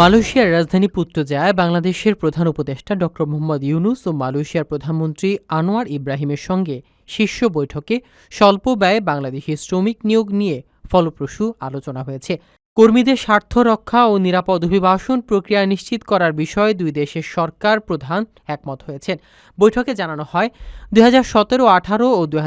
মালয়েশিয়ার রাজধানী পুত্রজায় বাংলাদেশের প্রধান উপদেষ্টা ড মোহাম্মদ ইউনুস ও মালয়েশিয়ার প্রধানমন্ত্রী আনোয়ার ইব্রাহিমের সঙ্গে শীর্ষ বৈঠকে স্বল্প ব্যয়ে বাংলাদেশি শ্রমিক নিয়োগ নিয়ে ফলপ্রসূ আলোচনা হয়েছে। কর্মীদের স্বার্থ রক্ষা ও নিরাপদ অভিবাসন প্রক্রিয়া নিশ্চিত করার বিষয়ে দুই দেশের সরকার প্রধান একমত হয়েছেন। বৈঠকে জানানো হয়, দুই হাজার সতেরো, আঠারো ও দুই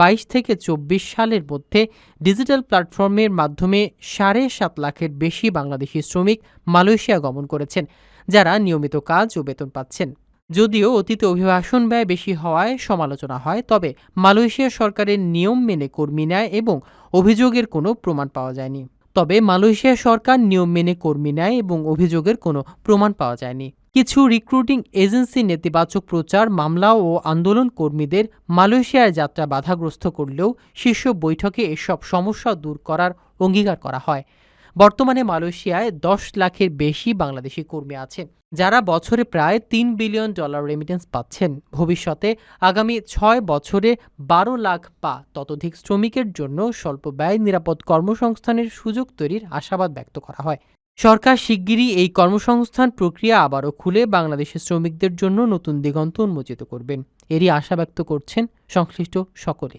বাইশ থেকে চব্বিশ সালের মধ্যে ডিজিটাল প্ল্যাটফর্মের মাধ্যমে সাড়ে সাত লাখের বেশি বাংলাদেশি শ্রমিক মালয়েশিয়া গমন করেছেন, যারা নিয়মিত কাজ ও বেতন পাচ্ছেন। যদিও অতীতে অভিবাসন ব্যয় বেশি হওয়ায় সমালোচনা হয়, তবে মালয়েশিয়া সরকারের নিয়ম মেনে কর্মী নেয় এবং অভিযোগের কোনো প্রমাণ পাওয়া যায়নি। তবে মালয়েশিয়া সরকার নিয়ম মেনে কর্মী নেয় এবং অভিযোগের কোনো প্রমাণ পাওয়া যায়নি। কিছু রিক্রুটিং এজেন্সি নেতিবাচক প্রচার, মামলা ও আন্দোলন কর্মীদের মালয়েশিয়ার যাত্রা বাধাগ্রস্ত করলেও শীর্ষ বৈঠকে এসব সমস্যা দূর করার অঙ্গীকার করা হয়। বর্তমানে মালয়েশিয়ায় দশ লাখের বেশি বাংলাদেশি কর্মী আছে, যারা বছরে প্রায় তিন বিলিয়ন ডলার রেমিটেন্স পাচ্ছেন। ভবিষ্যতে আগামী ছয় বছরে বারো লাখ বা ততোধিক শ্রমিকের জন্য স্বল্প ব্যয় নিরাপদ কর্মসংস্থানের সুযোগ তৈরির আশাবাদ ব্যক্ত করা হয়। সরকার শিগগিরই এই কর্মসংস্থান প্রক্রিয়া আবারও খুলে বাংলাদেশের শ্রমিকদের জন্য নতুন দিগন্ত উন্মোচিত করবেন। এরই আশা ব্যক্ত করছেন সংশ্লিষ্ট সকলে